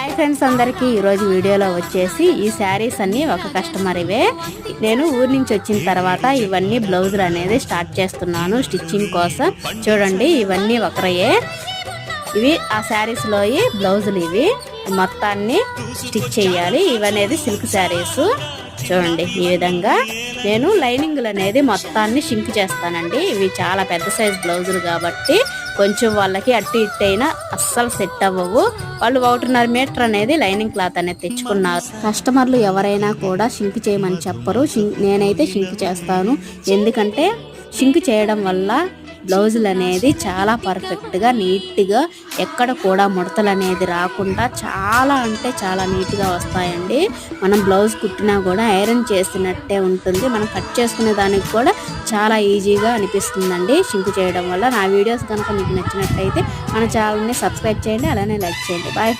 Hi friends అందరికీ. ఈరోజు వీడియోలో వచ్చేసి ఈ శారీస్ అన్నీ ఒక కస్టమర్ ఇవే. నేను ఊరి నుంచి వచ్చిన తర్వాత ఇవన్నీ బ్లౌజులు అనేది స్టార్ట్ చేస్తున్నాను స్టిచ్చింగ్ కోసం. చూడండి ఇవన్నీ ఒకరయే ఇవి ఆ శారీస్లో బ్లౌజులు ఇవి. మొత్తాన్ని స్టిచ్ చేయాలి. ఇవనేది సిల్క్ శారీస్. చూడండి ఈ విధంగా. నేను లైనింగ్లు అనేది మొత్తాన్ని షింక్ చేస్తానండి. ఇవి చాలా పెద్ద సైజ్ బ్లౌజులు కాబట్టి కొంచెం వాళ్ళకి అట్టి ఇట్టు అయినా అస్సలు సెట్ అవ్వవు. వాళ్ళు ఒకటిన్నర మీటర్ అనేది లైనింగ్ క్లాత్ అనేది తెచ్చుకున్నారు. కస్టమర్లు ఎవరైనా కూడా షింక్ చేయమని చెప్పరు. షింక్ నేనైతే షింక్ చేస్తాను. ఎందుకంటే షింక్ చేయడం వల్ల బ్లౌజులు అనేది చాలా పర్ఫెక్ట్గా నీట్గా ఎక్కడ కూడా ముడతలు అనేది రాకుండా చాలా అంటే చాలా నీట్గా వస్తాయండి. మనం బ్లౌజ్ కుట్టినా కూడా ఐరన్ చేసినట్టే ఉంటుంది. మనం కట్ చేసుకునే దానికి కూడా చాలా ఈజీగా అనిపిస్తుందండి. షింకు చేయడం వల్ల నా వీడియోస్ కనుక మీకు నచ్చినట్టయితే మన ఛానల్ని సబ్స్క్రైబ్ చేయండి అలానే లైక్ చేయండి. బాయ్